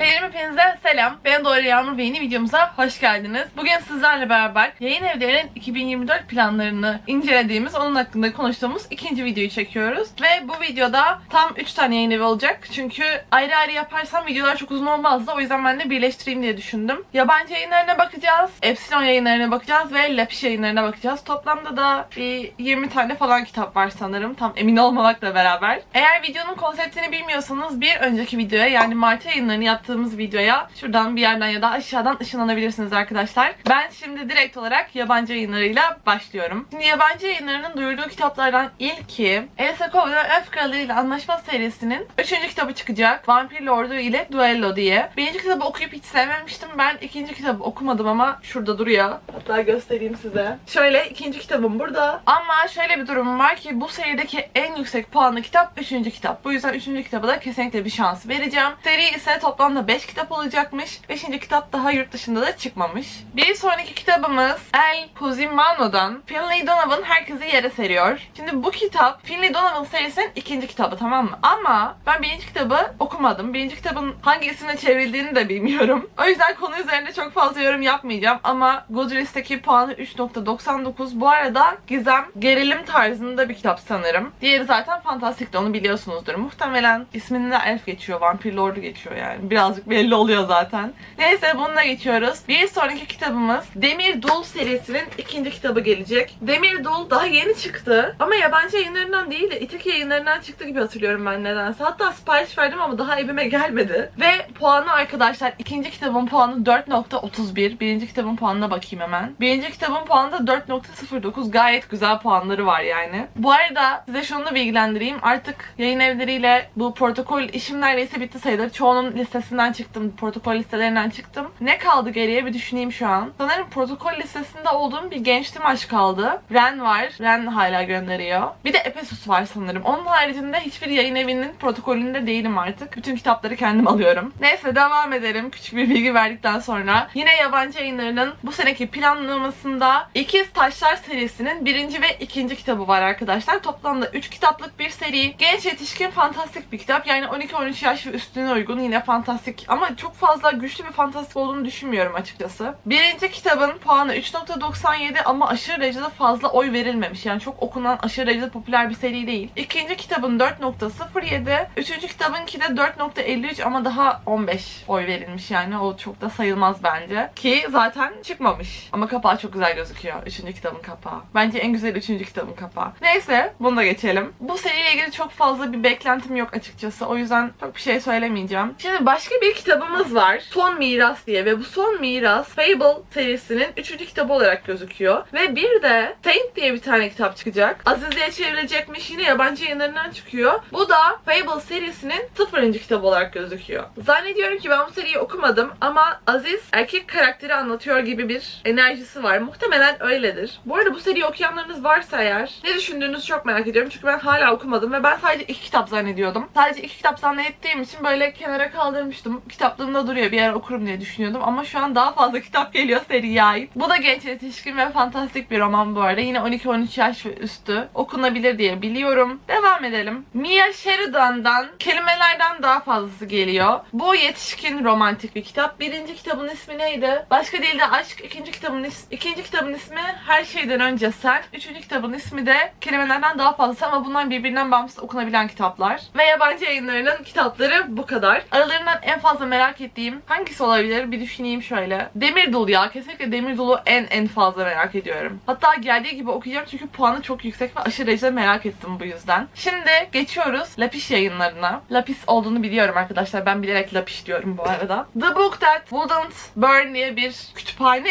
Benim hepinize selam. Ben Doğru Yağmur ve yeni videomuza hoş geldiniz. Bugün sizlerle beraber yayın evlerinin 2024 planlarını incelediğimiz, onun hakkında konuştuğumuz ikinci videoyu çekiyoruz. Ve bu videoda tam 3 tane yayın evi olacak. Çünkü ayrı ayrı yaparsam videolar çok uzun olmazdı. O yüzden ben de birleştireyim diye düşündüm. Yabancı yayınlarına bakacağız, Epsilon yayınlarına bakacağız ve Lapiş yayınlarına bakacağız. Toplamda da bir 20 tane falan kitap var sanırım. Tam emin olmamakla beraber. Eğer videonun konseptini bilmiyorsanız bir önceki videoya yani Mart yayınlarını yaptığımız videoya şuradan bir yerden ya da aşağıdan ışınlanabilirsiniz arkadaşlar. Ben şimdi direkt olarak yabancı yayınlarıyla başlıyorum. Şimdi yabancı yayınlarının duyurduğu kitaplardan ilki Elsa Coven'ın Öf Kralı ile Anlaşma serisinin 3. kitabı çıkacak. Vampir Lordu ile Duello diye. Birinci kitabı okuyup hiç sevmemiştim. Ben ikinci kitabı okumadım ama şurada duruyor. Hatta göstereyim size. Şöyle ikinci kitabım burada. Ama şöyle bir durum var ki bu serideki en yüksek puanlı kitap 3. kitap. Bu yüzden 3. kitaba da kesinlikle bir şans vereceğim. Seri ise toplamda 5 kitap olacakmış. 5. kitap daha yurt dışında da çıkmamış. Bir sonraki kitabımız El Cozimano'dan Finley Donovan herkesi yere seriyor. Şimdi bu kitap Finley Donovan serisinin ikinci kitabı tamam mı? Ama ben birinci kitabı okumadım. Birinci kitabın hangi isimle çevrildiğini de bilmiyorum. O yüzden konu üzerinde çok fazla yorum yapmayacağım. Ama Goodreads'teki puanı 3.99. Bu arada gizem, gerilim tarzında bir kitap sanırım. Diğeri zaten fantastikti onu biliyorsunuzdur. Muhtemelen isminde Elf geçiyor, Vampir Lord'u geçiyor yani. Birazcık belli oluyor zaten. Neyse bununla geçiyoruz. Bir sonraki kitabımız Demir Dul serisinin ikinci kitabı gelecek. Demir Dul daha yeni çıktı. Ama yabancı yayınlarından değil de İtaki yayınlarından çıktı gibi hatırlıyorum ben nedense. Hatta sipariş verdim ama daha evime gelmedi. Ve puanı arkadaşlar ikinci kitabın puanı 4.31. Birinci kitabın puanına bakayım hemen. Birinci kitabın puanı da 4.09. Gayet güzel puanları var yani. Bu arada size şunu da bilgilendireyim. Artık yayın evleriyle bu protokol işim neredeyse bitti sayılır. Çoğunun listesinden çıktım. Protokol listelerinden çıktım. Ne kaldı geriye bir düşüneyim şu an. Sanırım protokol listesinde olduğum bir gençtim aşk kaldı. Ren var. Ren hala gönderiyor. Bir de Epesus var sanırım. Onun haricinde hiçbir yayın evinin protokolünde değilim artık. Bütün kitapları kendim alıyorum. Neyse devam edelim. Küçük bir bilgi verdikten sonra. Yine yabancı yayınlarının bu seneki planlamasında İkiz Taşlar serisinin birinci ve ikinci kitabı var arkadaşlar. Toplamda 3 kitaplık bir seri. Genç yetişkin fantastik bir kitap. Yani 12-13 yaş ve üstüne uygun yine fantastik ama çok fazla güçlü bir fantastik olduğunu düşünmüyorum açıkçası. Birinci kitabın puanı 3.97 ama aşırı derecede fazla oy verilmemiş. Yani çok okunan aşırı derecede popüler bir seri değil. İkinci kitabın 4.07. Üçüncü kitabınki de 4.53 ama daha 15 oy verilmiş yani. O çok da sayılmaz bence. Ki zaten çıkmamış. Ama kapağı çok güzel gözüküyor. Üçüncü kitabın kapağı. Bence en güzel üçüncü kitabın kapağı. Neyse bunu da geçelim. Bu seriyle ilgili çok fazla bir beklentim yok açıkçası. O yüzden çok bir şey söylemeyeceğim. Şimdi başka bir kitabımız var. Son Miras diye ve bu Son Miras Fable serisinin üçüncü kitabı olarak gözüküyor. Ve bir de Saint diye bir tane kitap çıkacak. Aziz'e çevrilecekmiş yine yabancı yayınlarından çıkıyor. Bu da Fable serisinin sıfırıncı kitabı olarak gözüküyor. Zannediyorum ki ben bu seriyi okumadım ama Aziz erkek karakteri anlatıyor gibi bir enerjisi var. Muhtemelen öyledir. Bu arada bu seriyi okuyanlarınız varsa eğer ne düşündüğünüzü çok merak ediyorum. Çünkü ben hala okumadım ve ben sadece iki kitap zannediyordum. Sadece iki kitap zannettiğim için böyle kenara kaldırmıştım. Kitaplığımda duruyor bir yer okurum diye düşünüyordum ama şu an daha fazla kitap geliyor seriye ait. Bu da genç yetişkin ve fantastik bir roman bu arada. Yine 12-13 yaş ve üstü okunabilir diye biliyorum. Devam edelim. Mia Sheridan'dan kelimelerden daha fazlası geliyor. Bu yetişkin romantik bir kitap. Birinci kitabın ismi neydi? Başka değil de Aşk. İkinci kitabın, is ikinci kitabın ismi Her Şeyden Önce Sen. Üçüncü kitabın ismi de kelimelerden daha fazlası ama bunlar birbirinden bağımsız okunabilen kitaplar. Ve yabancı yayınlarının kitapları bu kadar. Aralarından en fazla merak ettiğim hangisi olabilir? Bir düşüneyim şöyle. Demir Dolu ya. Kesinlikle Demir Dolu en en fazla merak ediyorum. Hatta geldiği gibi okuyacağım çünkü puanı çok yüksek ve aşırı derecede merak ettim bu yüzden. Şimdi geçiyoruz Lapiş yayınlarına. Lapis olduğunu biliyorum arkadaşlar. Ben bilerek Lapiş diyorum bu arada. The Book That Wouldn't Burn diye bir kütüphane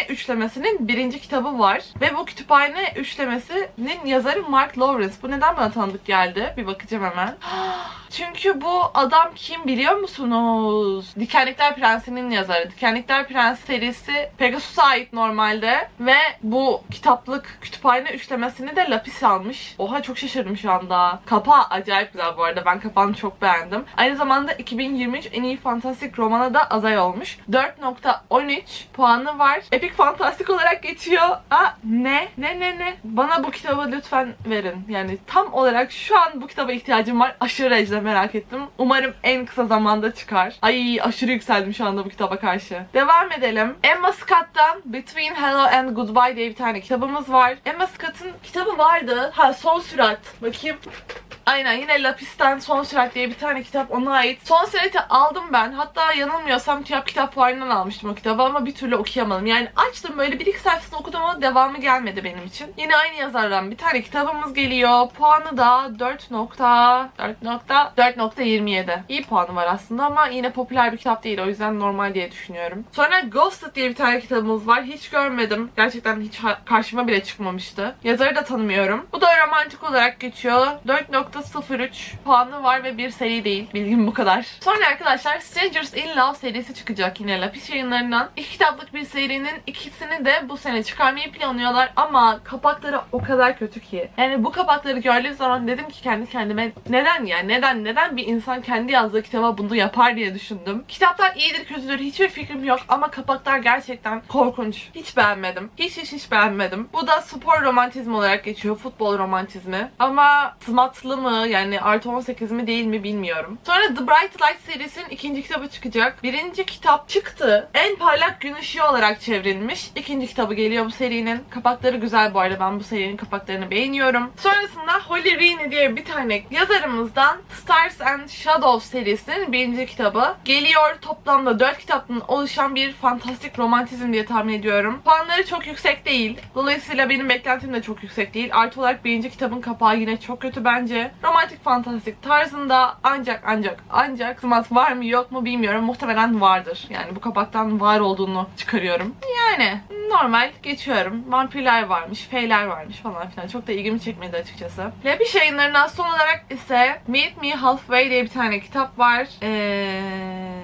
üçlemesinin birinci kitabı var. Ve bu kütüphane üçlemesinin yazarı Mark Lawrence. Bu neden bana tanıdık geldi? Bir bakacağım hemen. Çünkü bu adam kim biliyor musunuz? Dikenlikler Prensi'nin yazarı. Dikenlikler Prensi serisi Pegasus'a ait normalde ve bu kitaplık kütüphane üçlemesini de Lapis almış. Oha çok şaşırdım şu anda. Kapağı acayip güzel bu arada. Ben kapağını çok beğendim. Aynı zamanda 2023 en iyi fantastik romana da aday olmuş. 4.13 puanı var. Epik fantastik olarak geçiyor. Aa ne? Ne ne ne? Bana bu kitabı lütfen verin. Yani tam olarak şu an bu kitaba ihtiyacım var. Aşırı derecede de merak ettim. Umarım en kısa zamanda çıkar. Ay aşırı yükseldim şu anda bu kitaba karşı. Devam edelim. Emma Scott'tan Between Hello and Goodbye diye bir tane kitabımız var. Emma Scott'ın kitabı vardı. Ha Son Sürat. Bakayım. Aynen yine Lapis'ten Son Sürat diye bir tane kitap ona ait. Son Sürat'i aldım ben. Hatta yanılmıyorsam TÜYAP kitap fuarından almıştım o kitabı ama bir türlü okuyamadım. Yani açtım böyle bir iki sayfasını okudum ama devamı gelmedi benim için. Yine aynı yazardan bir tane kitabımız geliyor. Puanı da 4 nokta 4 nokta 4.27. İyi puanı var aslında ama yine popüler bir kitap değil. O yüzden normal diye düşünüyorum. Sonra Ghosted diye bir tane kitabımız var. Hiç görmedim. Gerçekten hiç karşıma bile çıkmamıştı. Yazarı da tanımıyorum. Bu da romantik olarak geçiyor. 4.03 puanı var ve bir seri değil. Bilgim bu kadar. Sonra arkadaşlar Strangers in Love serisi çıkacak yine Lapis yayınlarından. İki kitaplık bir serinin ikisini de bu sene çıkarmayı planlıyorlar ama kapakları o kadar kötü ki. Yani bu kapakları gördüğüm zaman dedim ki kendi kendime neden ya neden neden bir insan kendi yazdığı kitaba bunu yapar diye düşündüm. Kitaplar iyidir kötüdür hiçbir fikrim yok ama kapaklar gerçekten korkunç. Hiç beğenmedim. Hiç hiç hiç beğenmedim. Bu da spor romantizmi olarak geçiyor. Futbol romantizmi. Ama smatlı mı yani artı 18 mi değil mi bilmiyorum. Sonra The Bright Light serisinin ikinci kitabı çıkacak. Birinci kitap çıktı. En parlak gün ışığı olarak çevrilmiş. İkinci kitabı geliyor bu serinin. Kapakları güzel bu arada. Ben bu serinin kapaklarını beğeniyorum. Sonrasında Holly Reene diye bir tane yazarımızdan Stars and Shadows serisinin birinci kitabı geliyor. Toplamda 4 kitaptan oluşan bir fantastik romantizm diye tahmin ediyorum. Puanları çok yüksek değil. Dolayısıyla benim beklentim de çok yüksek değil. Artı olarak birinci kitabın kapağı yine çok kötü bence. Romantik fantastik tarzında ancak ancak ancak smat var mı yok mu bilmiyorum. Muhtemelen vardır. Yani bu kapaktan var olduğunu çıkarıyorum. Yani normal geçiyorum. Vampirler varmış, feyler varmış falan filan. Çok da ilgimi çekmedi açıkçası. Lepiş yayınlarından son olarak ise Meet Me Halfway diye bir tane kitap var. Eee...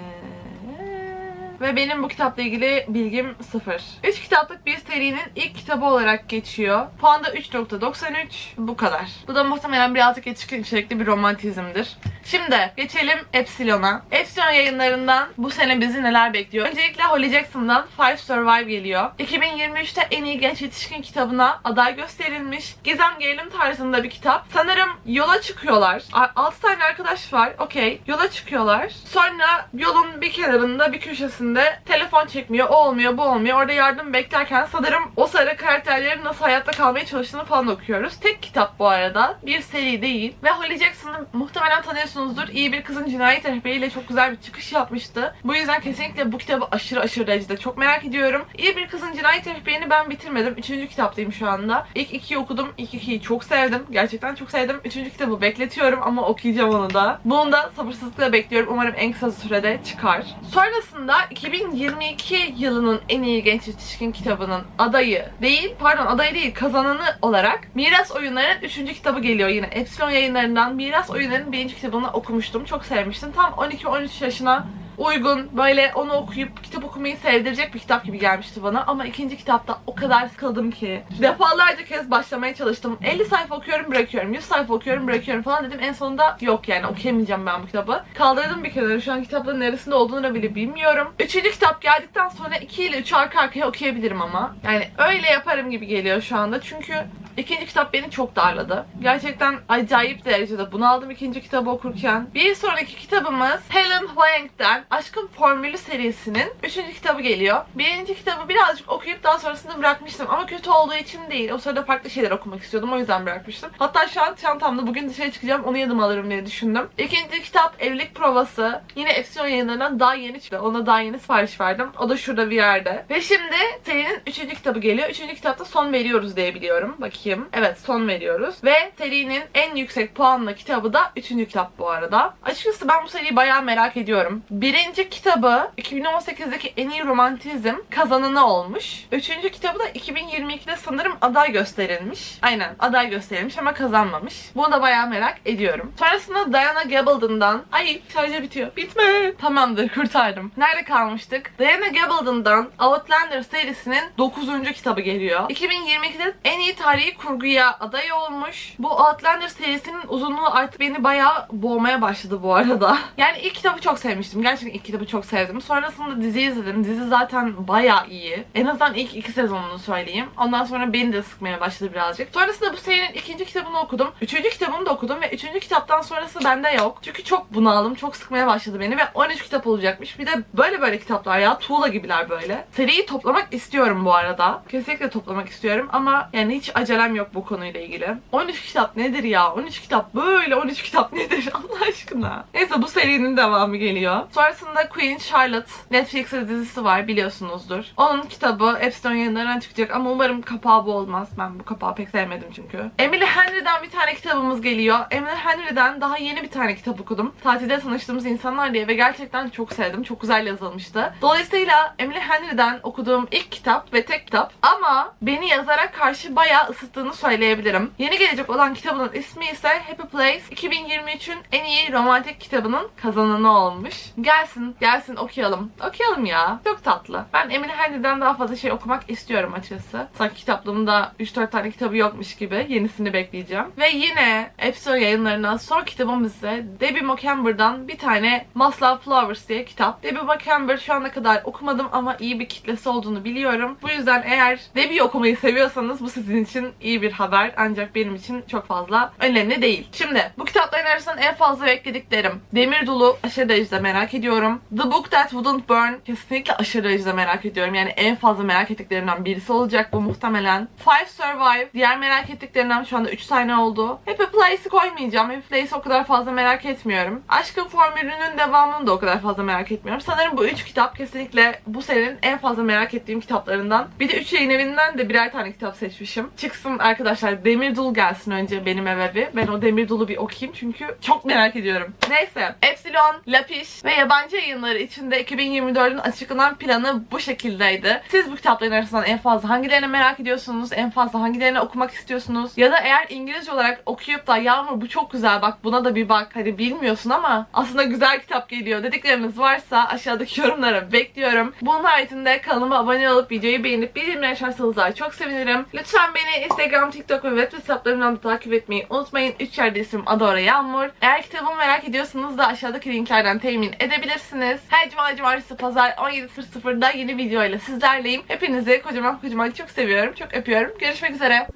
Ve benim bu kitapla ilgili bilgim sıfır. 3 kitaplık bir serinin ilk kitabı olarak geçiyor. Puan da 3.93. Bu kadar. Bu da muhtemelen birazcık yetişkin içerikli bir romantizmdir. Şimdi geçelim Epsilon'a. Epsilon yayınlarından bu sene bizi neler bekliyor? Öncelikle Holly Jackson'dan Five Survive geliyor. 2023'te en iyi genç yetişkin kitabına aday gösterilmiş. Gizem gerilim tarzında bir kitap. Sanırım yola çıkıyorlar. 6 tane arkadaş var. Okey. Yola çıkıyorlar. Sonra yolun bir kenarında bir köşesinde telefon çekmiyor. O olmuyor bu olmuyor. Orada yardım beklerken sanırım o sırada karakterlerin nasıl hayatta kalmaya çalıştığını falan okuyoruz. Tek kitap bu arada. Bir seri değil. Ve Holly Jackson'ı muhtemelen tanıyorsunuzdur. İyi bir kızın cinayet rehberiyle çok güzel bir çıkış yapmıştı. Bu yüzden kesinlikle bu kitabı aşırı aşırı derecede çok merak ediyorum. İyi bir kızın cinayet rehberini ben bitirmedim. Üçüncü kitaptayım şu anda. İlk ikiyi okudum. İlk ikiyi çok sevdim. Gerçekten çok sevdim. Üçüncü kitabı bekletiyorum ama okuyacağım onu da. Bunu da sabırsızlıkla bekliyorum. Umarım en kısa sürede çıkar. Sonrasında 2022 yılının en iyi genç yetişkin kitabının adayı değil, pardon adayı değil, kazananı olarak Miras Oyunları'nın 3. kitabı geliyor yine. Epsilon yayınlarından Miras Oyunları'nın 1. kitabını okumuştum. Çok sevmiştim. Tam 12-13 yaşına uygun böyle onu okuyup kitap okumayı sevdirecek bir kitap gibi gelmişti bana. Ama ikinci kitapta o kadar sıkıldım ki defalarca kez başlamaya çalıştım. 50 sayfa okuyorum bırakıyorum. 100 sayfa okuyorum bırakıyorum falan dedim. En sonunda yok yani okuyamayacağım ben bu kitabı. Kaldırdım bir kenara. Şu an kitapların neresinde olduğunu bile bilmiyorum. Üçüncü kitap geldikten sonra 2 ile 3 arka arkaya okuyabilirim ama. Yani öyle yaparım gibi geliyor şu anda. Çünkü İkinci kitap beni çok darladı. Gerçekten acayip derecede bunaldım ikinci kitabı okurken. Bir sonraki kitabımız Helen Huang'den Aşkın Formülü serisinin üçüncü kitabı geliyor. Birinci kitabı birazcık okuyup daha sonrasında bırakmıştım ama kötü olduğu için değil. O sırada farklı şeyler okumak istiyordum o yüzden bırakmıştım. Hatta şu an çantamda bugün dışarı çıkacağım onu yanıma alırım diye düşündüm. İkinci kitap Evlilik Provası. Yine Epsilon yayınlarından daha yeni çıktı. Ona daha yeni sipariş verdim. O da şurada bir yerde. Ve şimdi serinin üçüncü kitabı geliyor. Üçüncü kitapta son veriyoruz diye biliyorum. Bakayım. Evet son veriyoruz. Ve serinin en yüksek puanlı kitabı da üçüncü kitap bu arada. Açıkçası ben bu seriyi bayağı merak ediyorum. Birinci kitabı 2018'deki en iyi romantizm kazananı olmuş. Üçüncü kitabı da 2022'de sanırım aday gösterilmiş. Aynen aday gösterilmiş ama kazanmamış. Bunu da bayağı merak ediyorum. Sonrasında Diana Gabaldon'dan Ay şarjı bitiyor. Bitme. Tamamdır kurtardım. Nerede kalmıştık? Diana Gabaldon'dan Outlander serisinin 9. kitabı geliyor. 2022'de en iyi tarihi kurguya aday olmuş. Bu Outlander serisinin uzunluğu artık beni bayağı boğmaya başladı bu arada. Yani ilk kitabı çok sevmiştim. Gerçekten ilk kitabı çok sevdim. Sonrasında dizi izledim. Dizi zaten bayağı iyi. En azından ilk iki sezonunu söyleyeyim. Ondan sonra beni de sıkmaya başladı birazcık. Sonrasında bu serinin ikinci kitabını okudum. Üçüncü kitabını da okudum ve üçüncü kitaptan sonrası bende yok. Çünkü çok bunaldım. Çok sıkmaya başladı beni ve 13 kitap olacakmış. Bir de böyle böyle kitaplar ya. Tuğla gibiler böyle. Seriyi toplamak istiyorum bu arada. Kesinlikle toplamak istiyorum ama yani hiç acelem yok bu konuyla ilgili. 13 kitap nedir ya? 13 kitap böyle 13 kitap nedir Allah aşkına? Neyse bu serinin devamı geliyor. Sonrasında Queen Charlotte Netflix'te dizisi var biliyorsunuzdur. Onun kitabı Epstein yayınlarından çıkacak ama umarım kapağı bu olmaz. Ben bu kapağı pek sevmedim çünkü. Emily Henry'den bir tane kitabımız geliyor. Emily Henry'den daha yeni bir tane kitap okudum. Tatilde tanıştığımız insanlar diye ve gerçekten çok sevdim. Çok güzel yazılmıştı. Dolayısıyla Emily Henry'den okuduğum ilk kitap ve tek kitap ama beni yazara karşı bayağı ısıttığını söyleyebilirim. Yeni gelecek olan kitabının ismi ise Happy Place. 2023'ün en iyi romantik kitabının kazananı olmuş. Gelsin, gelsin okuyalım. Okuyalım ya. Çok tatlı. Ben Emily Henry'den daha fazla şey okumak istiyorum açıkçası. Sanki kitaplığımda 3-4 tane kitabı yokmuş gibi. Yenisini bekleyeceğim. Ve yine Epso yayınlarına son kitabım ise Debbie Mockember'dan bir tane Must Love Flowers diye kitap. Debbie Mockember şu ana kadar okumadım ama iyi bir kitlesi olduğunu biliyorum. Bu yüzden eğer Debbie okumayı seviyorsanız bu sizin için iyi bir haber. Ancak benim için çok fazla önemli değil. Şimdi bu kitapların arasından en fazla beklediklerim. Demir Dolu aşırı derecede merak ediyorum. The Book That Wouldn't Burn kesinlikle aşırı derecede merak ediyorum. Yani en fazla merak ettiklerimden birisi olacak bu muhtemelen. Five Survive diğer merak ettiklerimden şu anda 3 tane oldu. Happy Place'i koymayacağım. Happy Place'i o kadar fazla merak etmiyorum. Aşkın Formülü'nün devamını da o kadar fazla merak etmiyorum. Sanırım bu 3 kitap kesinlikle bu serinin en fazla merak ettiğim kitaplarından. Bir de 3 yayın evinden de birer tane kitap seçmişim. Çıksın arkadaşlar Demir Dul gelsin önce benim eve bir. Ben o Demir Dul'u bir okuyayım çünkü çok merak ediyorum. Neyse. Epsilon, Lapiş ve yabancı yayınları içinde 2024'ün açıklanan planı bu şekildeydi. Siz bu kitapların arasından en fazla hangilerini merak ediyorsunuz? En fazla hangilerini okumak istiyorsunuz? Ya da eğer İngilizce olarak okuyup da Yağmur bu çok güzel bak buna da bir bak. Hani bilmiyorsun ama aslında güzel kitap geliyor dedikleriniz varsa aşağıdaki yorumlara bekliyorum. Bunun haricinde kanalıma abone olup videoyu beğenip bildirimleri açarsanız daha çok sevinirim. Lütfen beni Instagram, TikTok ve web hesaplarımdan da takip etmeyi unutmayın. 3 yerde ismim Adora Yağmur. Eğer kitabımı merak ediyorsanız da aşağıdaki linklerden temin edebilirsiniz. Her cuma, cumartesi, pazar 17.00'da yeni videoyla sizlerleyim. Hepinizi kocaman kocaman çok seviyorum. Çok öpüyorum. Görüşmek üzere.